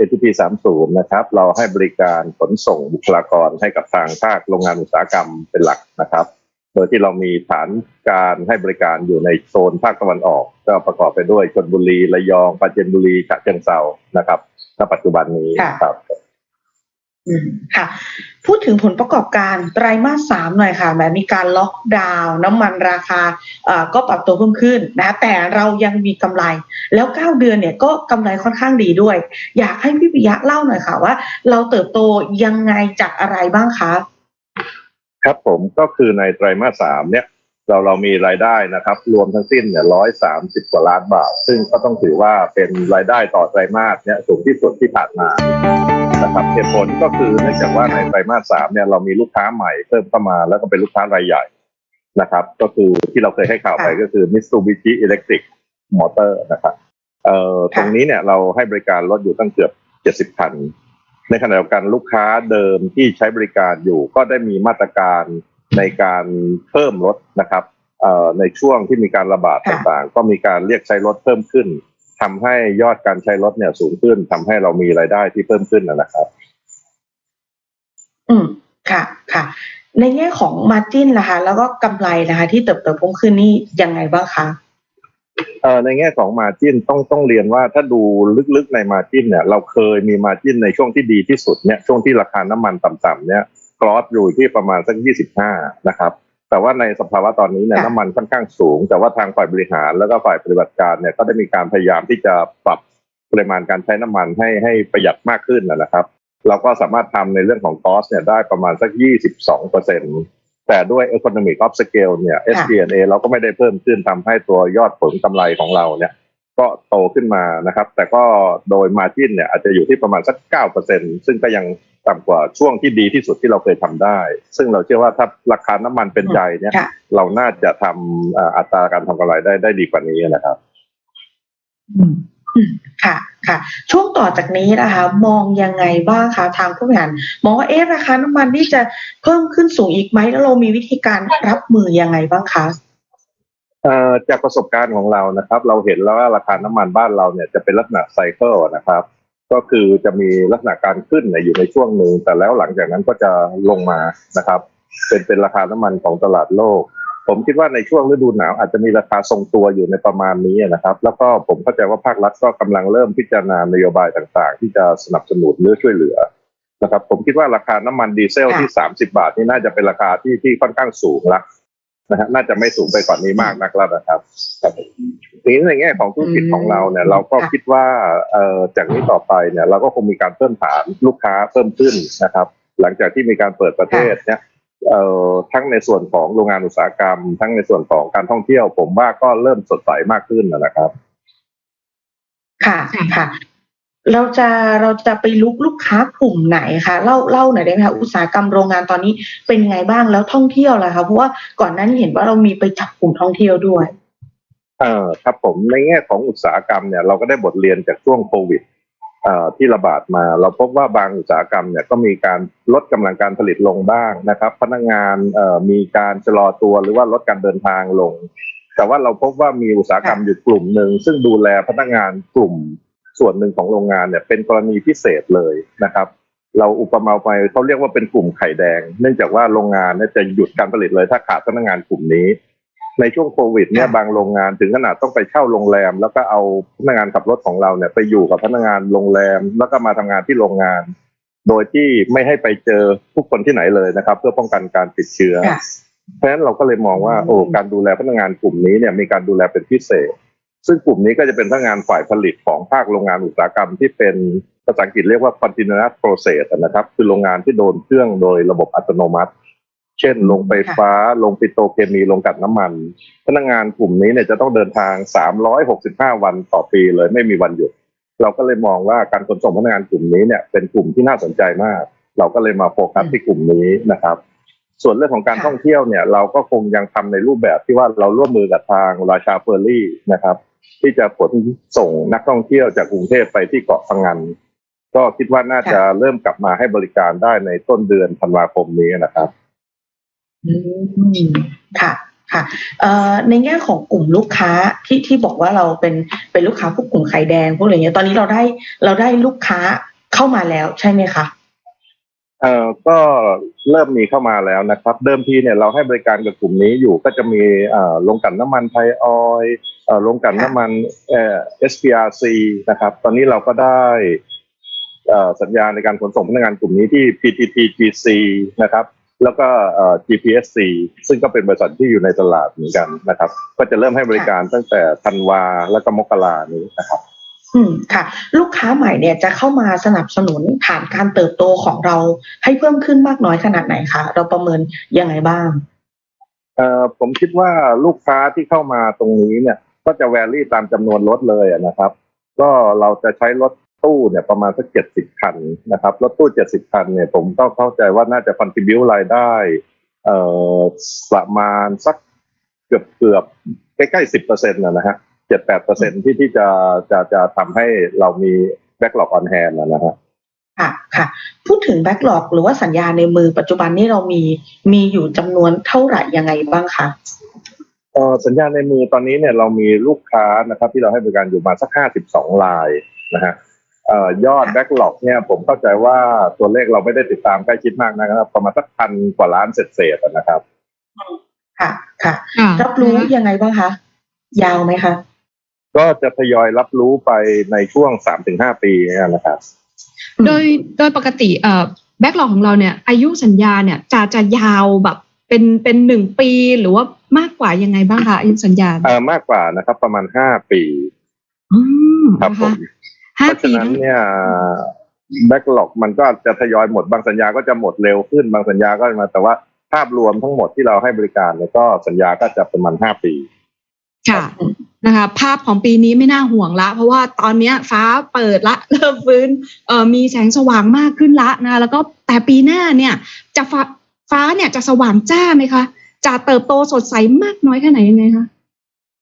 ATP 30นะครับ เราให้บริการขนส่งบุคลากรให้กับทางภาคโรงงานอุตสาหกรรมเป็นหลักนะครับ โดยที่เรามีฐานการให้บริการอยู่ในโซนภาคตะวันออก ก็ประกอบไปด้วยชลบุรี ระยองปราจีนบุรีฉะเชิงเทรานะครับณปัจจุบันนี้ค่ะครับอืม ค่ะ พูดถึงผลประกอบการไตรมาสสามหน่อยค่ะแบบมีการล็อกดาวน์น้ำมันราคาก็ปรับตัวเพิ่มขึ้นนะแต่เรายังมีกำไร แล้วเก้าเดือนเนี่ยก็กำไรค่อนข้างดีด้วย อยากให้พี่ปิยะเล่าหน่อยค่ะว่า เราเติบโตยังไงจากอะไรบ้างคะครับผมก็คือในไตรมาสสามเนี่ยเราเรามีรายได้นะครับ รวมทั้งสิ้นเนี่ยร้อยสามสิบกว่าล้านบาท ซึ่งก็ต้องถือว่าเป็นรายได้ต่อไตรมาสเนี่ยสูงที่สุดที่ผ่านมา นะครับเหตุผลก็คือเนื่องจากว่าในไตรมาสสามเนี่ยเรามีลูกค้าใหม่เพิ่มเข้ามาแล้วก็เป็นลูกค้ารายใหญ่นะครับ ก็คือที่เราเคยให้ข่าวไปก็คือ Mitsubishi Electric Motor นะครับเอ่อตรงนี้เนี่ยเราให้บริการรถอยู่ตั้งเกือบเจ็ดสิบคัน ในขณะเดียวกันลูกค้าเดิมที่ใช้บริการอยู่ ก็ได้มีมาตรการในการเพิ่มรถนะครับเอ่อในช่วงที่มีการระบาดค่ะต่างๆ ก็มีการเรียกใช้รถเพิ่มขึ้น ทำให้ยอดการใช้รถเนี่ยสูงขึ้นทำให้เรามีรายได้ที่เพิ่มขึ้นนะครับ อืมค่ะค่ะ ในแง่ของมาจิ้นนะคะ แล้วก็กำไรนะคะ ที่เติบโตเพิ่มขึ้นนี่ยังไงบ้างคะเอ่อในแง่ของมาจิ้นต้องต้องเรียนว่าถ้าดูลึกๆในมาจิ้นเนี่ย เราเคยมีมาจิ้นในช่วงที่ดีที่สุดเนี่ยช่วงที่ราคาน้ำมันต่ำๆเนี่ยกรอสอยู่ที่ประมาณสัก25นะครับ แต่ว่าในสภาวะตอนนี้เนี่ยค่ะน้ำมันค่อนข้างสูง แต่ว่าทางฝ่ายบริหารแล้วก็ฝ่ายปฏิบัติการเนี่ยก็ได้มีการพยายามที่จะปรับปริมาณการใช้น้ำมันให้ให้ประหยัดมากขึ้นนะนะครับ เราก็สามารถทำในเรื่องของคอสเนี่ยได้ประมาณสัก 22เปอร์เซ็นแต่ด้วย economic of scale เนี่ย SG&A เราก็ไม่ได้เพิ่มขึ้นทำให้ตัวยอดผลกำไรของเราเนี่ย ก็โตขึ้นมานะครับ แต่ก็โดยมาจิ้นเนี่ยอาจจะอยู่ที่ประมาณสัก 9%ซึ่งก็ยัง ต่ำกว่าช่วงที่ดีที่สุดที่เราเคยทำได้ ซึ่งเราเชื่อว่าถ้าราคาน้ำมันเป็นใจเนี่ยค่ะเราน่าจะทำเอ่ออัตราการทำกำไรได้ได้ดีกว่านี้นะครับอืมอืมค่ะค่ะ ช่วงต่อจากนี้นะคะ มองยังไงบ้างคะทางผู้บริหารมองว่าเอ๊ะราคาน้ำมันที่จะเพิ่มขึ้นสูงอีกไหมแล้วเรามีวิธีการรับมือยังไงบ้างคะเอ่อจากประสบการณ์ของเรานะครับ เราเห็นแล้วว่าราคาน้ำมันบ้านเราเนี่ยจะเป็นลักษณะไซเคิลนะครับ ก็คือจะมีลักษณะการขึ้นอยู่ในช่วงหนึ่งแต่แล้วหลังจากนั้นก็จะลงมานะครับ เป็นเป็นราคาน้ำมันของตลาดโลก ผมคิดว่าในช่วงฤดูหนาวอาจจะมีราคาทรงตัวอยู่ในประมาณนี้นะครับ แล้วก็ผมเข้าใจว่าภาครัฐก็กำลังเริ่มพิจารณานโยบายต่างๆ ที่จะสนับสนุนหรือช่วยเหลือนะครับ ผมคิดว่าราคาน้ำมันดีเซลที่ 30 บาทนี่น่าจะเป็นราคาที่ที่ค่อนข้างสูงละ นะฮะน่าจะไม่สูงไปกว่านี้มากนักแล้วนะครับครับทีนี้ในแง่ของธุรกิจของเราเนี่ย เราก็คิดว่าเอ่อจากนี้ต่อไปเนี่ย เราก็คงมีการเพิ่มฐานลูกค้าเพิ่มขึ้นนะครับ หลังจากที่มีการเปิดประเทศเนี่ยเอ่อทั้งในส่วนของโรงงานอุตสาหกรรม ทั้งในส่วนของการท่องเที่ยว ผมว่าก็เริ่มสดใสมากขึ้นนะครับ ค่ะค่ะ เราจะเราจะไปลุกลูกค้ากลุ่มไหนคะเล่าเล่าหน่อยได้ไหมคะอุตสาหกรรมโรงงานตอนนี้เป็นยังไงบ้างแล้วท่องเที่ยวล่ะคะเพราะว่าก่อนหน้นเห็นว่าเรามีไปจับกลุ่มท่องเที่ยวด้วยเอ่อครับผมในแง่ของอุตสาหกรรมเนี่ยเราก็ได้บทเรียนจากช่วงโควิดเอ่อที่ระบาดมา เราพบว่าบางอุตสาหกรรมเนี่ยก็มีการลดกำลังการผลิตลงบ้างนะครับ พนักงานเอ่อมีการชะลอตัวหรือว่าลดการเดินทางลง แต่ว่าเราพบว่ามีอุตสาหกรรมอยู่กลุ่มหนึ่งซึ่งดูแลพนักงานกลุ่ม ส่วนหนึ่งของโรงงานเนี่ยเป็นกรณีพิเศษเลยนะครับ เราอุปมาไปเขาเรียกว่าเป็นกลุ่มไข่แดง เนื่องจากว่าโรงงานเนี่ยจะหยุดการผลิตเลยถ้าขาดพนักงานกลุ่มนี้ ในช่วงโควิดเนี่ยค่ะบางโรงงานถึงขนาดต้องไปเช่าโรงแรม แล้วก็เอาพนักงานขับรถของเราเนี่ยไปอยู่กับพนักงานโรงแรม แล้วก็มาทำงานที่โรงงาน โดยที่ไม่ให้ไปเจอผู้คนที่ไหนเลยนะครับ เพื่อป้องกันการติดเชื้อค่ะเพราะฉะนั้นเราก็เลยมองว่าอืมโอ้การดูแลพนักงานกลุ่มนี้เนี่ยมีการดูแลเป็นพิเศษ ซึ่งกลุ่มนี้ก็จะเป็นพนักงานฝ่ายผลิตของภาคโรงงานอุตสาหกรรมที่เป็นภาษาอังกฤษเรียกว่า continuous process นะครับ คือโรงงานที่โดนเครื่องโดยระบบอัตโนมัติ เช่นโรงไฟฟ้าโรงปิโตรเคมีโรงกลั่นน้ำมัน พนักงานกลุ่มนี้เนี่ยจะต้องเดินทาง 365 วันต่อปีเลยไม่มีวันหยุด เราก็เลยมองว่าการขนส่งพนักงานกลุ่มนี้เนี่ยเป็นกลุ่มที่น่าสนใจมาก เราก็เลยมาโฟกัสที่กลุ่มนี้นะครับส่วนเรื่องของการค่ะท่องเที่ยวเนี่ยเราก็คงยังทำในรูปแบบที่ว่าเราร่วมมือกับทางราชาเฟอร์รี่นะครับ ที่จะขนส่งนักท่องเที่ยวจากกรุงเทพไปที่เกาะพังงานก็คิดว่าน่าจะเริ่มกลับมาให้บริการได้ในต้นเดือนธันวาคมนี้นะครับอืมค่ะค่ะเอ่อในแง่ของกลุ่มลูกค้าที่ที่บอกว่าเราเป็นเป็นลูกค้าพวกกลุ่มไข่แดงพวกอะไรเงี้ยตอนนี้เราได้เราได้ลูกค้าเข้ามาแล้วใช่ไหมคะ เอ่อก็เริ่มมีเข้ามาแล้วนะครับ เดิมทีเนี่ยเราให้บริการกับกลุ่มนี้อยู่ก็จะมีเอ่อโรงกลั่นน้ำมันไทยออยเอ่อโรงกลั่นน้ำมันเอ่อ SPRC นะครับ ตอนนี้เราก็ได้เอ่อสัญญาในการขนส่งพนักงานกลุ่มนี้ที่ PTTGC นะครับ แล้วก็เอ่อ GPSC ซึ่งก็เป็นบริษัทที่อยู่ในตลาดเหมือนกันนะครับ ก็จะเริ่มให้บริการตั้งแต่ธันวาแล้วก็มกรานี้นะครับ อืมค่ะ ลูกค้าใหม่เนี่ยจะเข้ามาสนับสนุนฐานการเติบโตของเราให้เพิ่มขึ้นมากน้อยขนาดไหนคะเราประเมินยังไงบ้างเอ่อผมคิดว่าลูกค้าที่เข้ามาตรงนี้เนี่ย ก็จะแวรี่ตามจำนวนรถเลยนะครับ ก็เราจะใช้รถตู้เนี่ยประมาณสักเจ็ดสิบคันนะครับรถตู้เจ็ดสิบคันเนี่ยผมก็เข้าใจว่าน่าจะคอนทิบิวรายได้เอ่อประมาณสักเกือบเกือบใกล้ๆสิบเปอร์เซ็นต์นะฮะ เจ็ดแปดเปอร์เซ็นที่ที่จะจะจะทำให้เรามีแบ็กหลอกออนแฮนนะฮะค่ะค่ะ พูดถึงแบ็กหลอกหรือว่าสัญญาในมือปัจจุบันนี้เรามีมีอยู่จำนวนเท่าไหร่ยังไงบ้างคะเอ่อสัญญาณในมือตอนนี้เนี่ยเรามีลูกค้านะครับ ที่เราให้บริการอยู่มาสักห้าสิบสองรายนะฮะเอ่อยอดแบ็กหลอกเนี่ยผมเข้าใจว่าตัวเลขเราไม่ได้ติดตามใกล้ชิดมากนะครับ ประมาณสักพันกว่าล้านเศษๆนะครับ ค่ะ ค่ะค่ะรับรู้ยังไงบ้างคะ ยาวไหมคะ ก็จะทยอยรับรู้ไปในช่วงสามถึงห้าปีเนี่ยนะครับ โดยโดยปกติเอ่อแบ็กหลอกของเราเนี่ย อายุสัญญาเนี่ยจะจะยาวแบบเป็นเป็นหนึ่งปีหรือว่ามากกว่ายังไงบ้างคะอายุสัญญาเอ่อมากกว่านะครับ ประมาณห้าปีอืมครับนะผคะมห้าเพราะปีฉะนั้นนะเนี่ยแบ็กหลอกมันก็จะทยอยหมดบางสัญญาก็จะหมดเร็วขึ้นบางสัญญาก็มา แต่ว่าภาพรวมทั้งหมดที่เราให้บริการเนี่ยก็สัญญาก็จะประมาณห้าปี ค่ะ นะคะภาพของปีนี้ไม่น่าห่วงละ เพราะว่าตอนนี้ฟ้าเปิดละเริ่มฟื้นเอ่อมีแสงสว่างมากขึ้นละนะแล้วก็แต่ปีหน้าเนี่ยจะฟ้าฟ้าเนี่ยจะสว่างจ้าไหมคะ จะเติบโตสดใสมากน้อยแค่ไหนยังไงคะ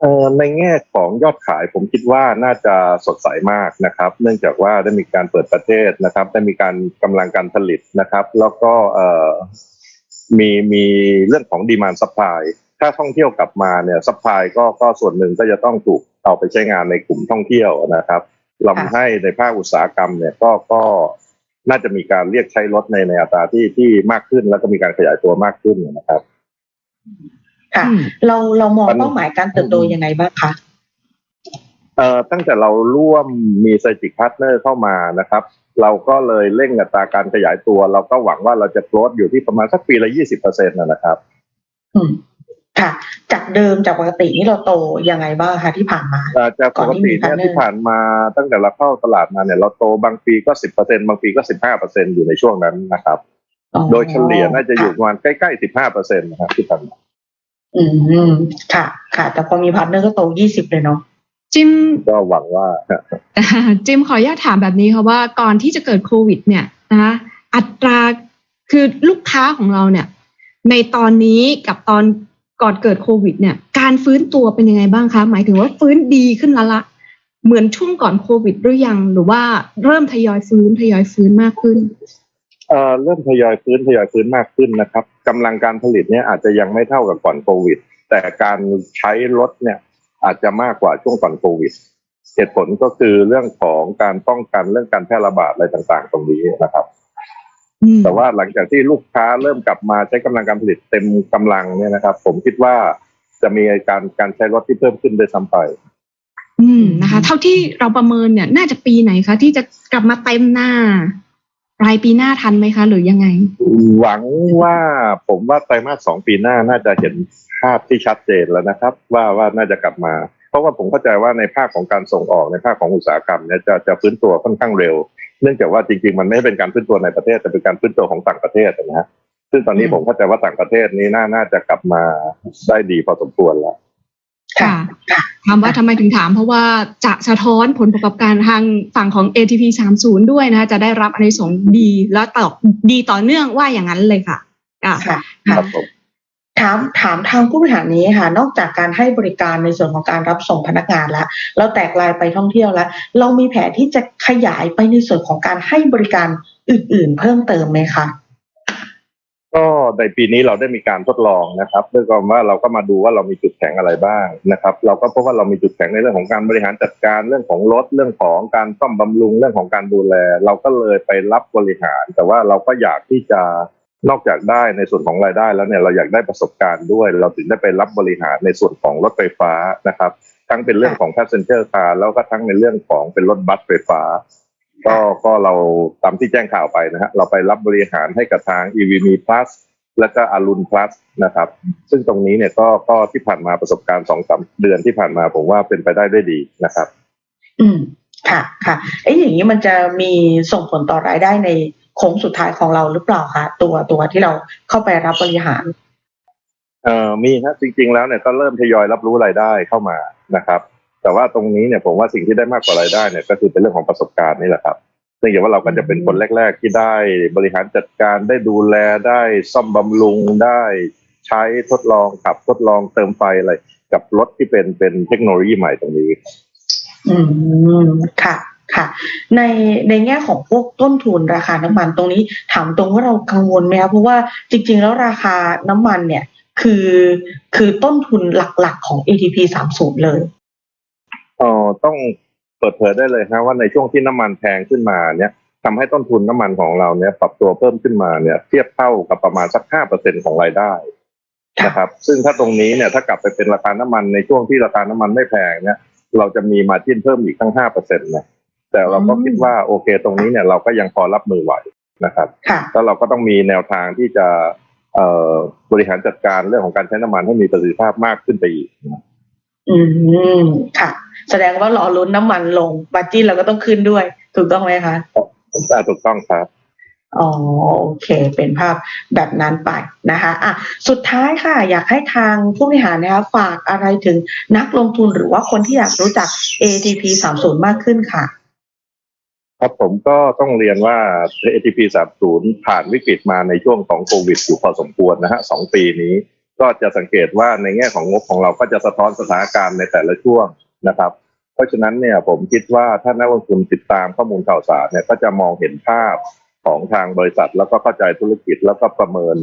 เอ่อในแง่ของยอดขายผมคิดว่าน่าจะสดใสมากนะครับ เนื่องจากว่าได้มีการเปิดประเทศนะครับ ได้มีการกำลังการผลิตนะครับ แล้วก็เอ่อมีมีเรื่องของดีมานซัพพลาย ถ้าท่องเที่ยวกลับมาเนี่ยซัพพลายก็ก็ส่วนหนึ่งก็จะต้องถูกเอาไปใช้งานในกลุ่มท่องเที่ยวนะครับเราให้ในภาคอุตสาหกรรมเนี่ยก็ก็น่าจะมีการเรียกใช้รถในในอัตราที่ที่มากขึ้น แล้วก็มีการขยายตัวมากขึ้นนะครับค่ะอืมเราเรามองมันเป้าหมายการเติบโตยังไงบ้างคะเอ่อตั้งแต่เราร่วมมีไซจิกพาร์ทเนอร์เข้ามานะครับ เราก็เลยเร่งอัตราการขยายตัว เราก็หวังว่าเราจะโกรธอยู่ที่ประมาณสักปีละยี่สิบเปอร์เซ็นต์นะครับอืม ค่ะ จากเดิมจากปกตินี่เราโตยังไงบ้างคะที่ผ่านมาเอ่อจากปกติเนี่ยก่อนที่มี partner ที่ผ่านมาตั้งแต่เราเข้าตลาดมาเนี่ยเราโตบางปีก็สิบเปอร์เซ็นบางปีก็สิบห้าเปอร์เซ็นอยู่ในช่วงนั้นนะครับอ๋อโดยเฉลี่ยน่าจะอยู่ประมาณใกล้ๆสิบห้าเปอร์เซ็นต์นะครับที่ผ่านมาอืมค่ะ ค่ะ แต่พอมีพาร์ทเนอร์ก็โตยี่สิบเลยเนาะจิมก็หวังว่าจิมขออนุญาตถามแบบนี้ค่ะว่าก่อนที่จะเกิดโควิด เนี่ยนะคะอัตราคือลูกค้าของเราเนี่ย ในตอนนี้กับตอน ก่อนเกิดโควิดเนี่ย การฟื้นตัวเป็นยังไงบ้างคะ หมายถึงว่าฟื้นดีขึ้นแล้วละ เหมือนช่วงก่อนโควิดหรือยัง หรือว่าเริ่มทยอยฟื้นทยอยฟื้นมากขึ้นเอ่อเริ่มทยอยฟื้นทยอยฟื้นมากขึ้นนะครับกำลังการผลิตเนี่ยอาจจะยังไม่เท่ากับก่อนโควิด แต่การใช้รถเนี่ยอาจจะมากกว่าช่วงก่อนโควิดเหตุผลก็คือเรื่องของการป้องกันเรื่องการแพร่ระบาดอะไรต่างๆ ตรงนี้นะครับ แต่ว่าหลังจากที่ลูกค้าเริ่มกลับมาใช้กำลังการผลิตเต็มกำลังเนี่ยนะครับ ผมคิดว่าจะมีการการใช้รถที่เพิ่มขึ้นด้วยซ้ำไป อืมนะคะ เท่าที่เราประเมินเนี่ย น่าจะปีไหนคะที่จะกลับมาเต็มหน้าปลายปีหน้าทันไหมคะ หรือยังไง หวังว่าผมว่าไตรมาสสองปีหน้าน่าจะเห็นภาพที่ชัดเจนแล้วนะครับ ว่าว่าน่าจะกลับมา เพราะว่าผมเข้าใจว่าในภาคของการส่งออกในภาคของอุตสาหกรรมเนี่ยจะจะฟื้นตัวค่อนข้างเร็ว เนื่องจากว่าจริงๆ มันไม่ได้เป็นการฟื้นตัวในประเทศแต่เป็นการฟื้นตัวของต่างประเทศนะฮะซึ่งตอนนี้อืมผมเข้าใจว่าต่างประเทศนี้น่าน่าจะกลับมาได้ดีพอสมควรแล้วค่ะถามว่าทำไมถึงถาม เพราะว่าจะสะท้อนผลประกอบการทางฝั่งของ ATP 30 ด้วยนะคะจะได้รับอันในสงส์ดีแล้วต่อดีต่อเนื่องว่าอย่างนั้นเลยค่ะอะค่ะคค่ะรับผม ถามถามทางผู้บริหารนี้ค่ะ นอกจากการให้บริการในส่วนของการรับส่งพนักงานแล้วเราแตกลายไปท่องเที่ยวแล้ว เรามีแผนที่จะขยายไปในส่วนของการให้บริการอื่น ๆ เพิ่มเติมไหมคะก็ในปีนี้เราได้มีการทดลองนะครับด้วยความว่าเราก็มาดูว่าเรามีจุดแข็งอะไรบ้างนะครับ เราก็พบว่าเรามีจุดแข็งในเรื่องของการบริหารจัดการเรื่องของรถเรื่องของการซ่อมบำรุงเรื่องของการดูแล เราก็เลยไปรับบริหาร แต่ว่าเราก็อยากที่จะ นอกจากได้ในส่วนของรายได้แล้วเนี่ยเราอยากได้ประสบการณ์ด้วย เราถึงได้ไปรับบริหารในส่วนของรถไฟฟ้านะครับ ทั้งเป็นเรื่องของ passenger car แล้วก็ทั้งในเรื่องของเป็นรถบัสไฟฟ้า ก็ก็เราตามที่แจ้งข่าวไปนะฮะเราไปรับบริหารให้กับทาง EVM Plus แล้วก็อารุณ Plus นะครับ ซึ่งตรงนี้เนี่ยก็ก็ที่ผ่านมาประสบการณ์สองสามเดือนที่ผ่านมาผมว่าเป็นไปได้ด้วยดีนะครับ อืมค่ะค่ะเอ้อย่างนี้มันจะมีส่งผลต่อรายได้ใน โค้งสุดท้ายของเราหรือเปล่าคะตัวตัวที่เราเข้าไปรับบริหาร เอ่อมีฮะจริง ๆ แล้วเนี่ยก็เริ่มทยอยรับรู้รายได้เข้ามานะครับ แต่ว่าตรงนี้เนี่ยผมว่าสิ่งที่ได้มากกว่ารายได้เนี่ยก็คือเป็นเรื่องของประสบการณ์นี่แหละครับเนื่องจากว่าเราก็จะเป็นคนแรก ๆ ที่ได้บริหารจัดการได้ดูแลได้ซ่อมบำรุงได้ใช้ทดลองขับทดลองเติมไฟอะไรกับรถที่เป็นเป็นเทคโนโลยีใหม่ตรงนี้ อืมค่ะ ค่ะ ในในแง่ของพวกต้นทุนราคาน้ำมันตรงนี้ถามตรงว่าเรากังวลไหมคะเพราะว่าจริง ๆ แล้วราคาน้ำมันเนี่ยคือคือต้นทุนหลักๆของ ATP 30 เลยเอ่อต้องเปิดเผยได้เลยฮะว่าในช่วงที่น้ำมันแพงขึ้นมาเนี่ยทำให้ต้นทุนน้ำมันของเราเนี่ยปรับตัวเพิ่มขึ้นมาเนี่ย เทียบเท่ากับประมาณสักห้าเปอร์เซ็นของรายได้นะครับ ซึ่งถ้าตรงนี้เนี่ยถ้ากลับไปเป็นราคาน้ำมันในช่วงที่ราคาน้ำมันไม่แพงเนี่ย เราจะมีมาจิ้นเพิ่มอีกทั้งห้าเปอร์เซ็นต์นะ แต่เราก็อืมคิดว่าโอเค ตรงนี้เนี่ยเราก็ยังพอรับมือไหวนะครับค่ะแล้วเราก็ต้องมีแนวทางที่จะเอ่อบริหารจัดการเรื่องของการใช้น้ำมันให้มีประสิทธิภาพมากขึ้นไปอีกอืมค่ะ แสดงว่ารอลุ้นน้ำมันลงบัตจินเราก็ต้องขึ้นด้วย ถูกต้องไหมคะอ่าถูกต้องครับอ๋อโอเค เป็นภาพแบบนั้นไปนะคะอะสุดท้ายค่ะ อยากให้ทางผู้บริหารนะคะฝากอะไรถึงนักลงทุนหรือว่าคนที่อยากรู้จัก ATP 30 มากขึ้นค่ะ ครับผมก็ต้องเรียนว่า ATP 30 ผ่านวิกฤตมาในช่วงของโควิดอยู่พอสมควรนะฮะสองปีนี้ ก็จะสังเกตว่าในแง่ของงบของเราก็จะสะท้อนสถานการณ์ในแต่ละช่วงนะครับ เพราะฉะนั้นเนี่ยผมคิดว่าถ้านักลงทุนติดตามข้อมูลข่าวสารเนี่ยก็จะมองเห็นภาพของทางบริษัท แล้วก็เข้าใจธุรกิจแล้วก็ประเมิน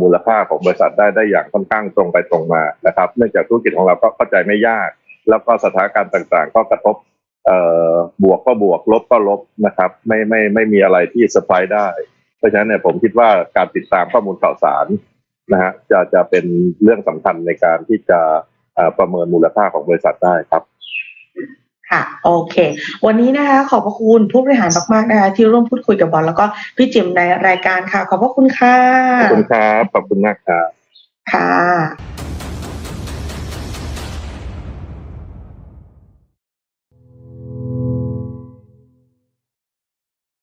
มูลค่าของบริษัทได้ได้อย่างค่อนข้างตรงไปตรงมานะครับ เนื่องจากธุรกิจของเราก็เข้าใจไม่ยาก แล้วก็สถานการณ์ต่างๆ ก็กระทบ บวกก็บวกลบก็ลบนะครับ ไม่ไม่ไม่มีอะไรที่เซอร์ไพรส์ได้ เพราะฉะนั้นเนี่ยผมคิดว่าการติดตามข้อมูลข่าวสารนะฮะจะจะเป็นเรื่องสำคัญในการที่จะเอ่อประเมินมูลค่าของบริษัทได้ครับค่ะโอเค วันนี้นะคะ ขอบพระคุณผู้บริหารมากๆนะคะที่ร่วมพูดคุยกับบอลแล้วก็พี่จิมในรายการค่ะ ขอบพระคุณค่ะ ขอบคุณครับ ขอบคุณมากครับค่ะ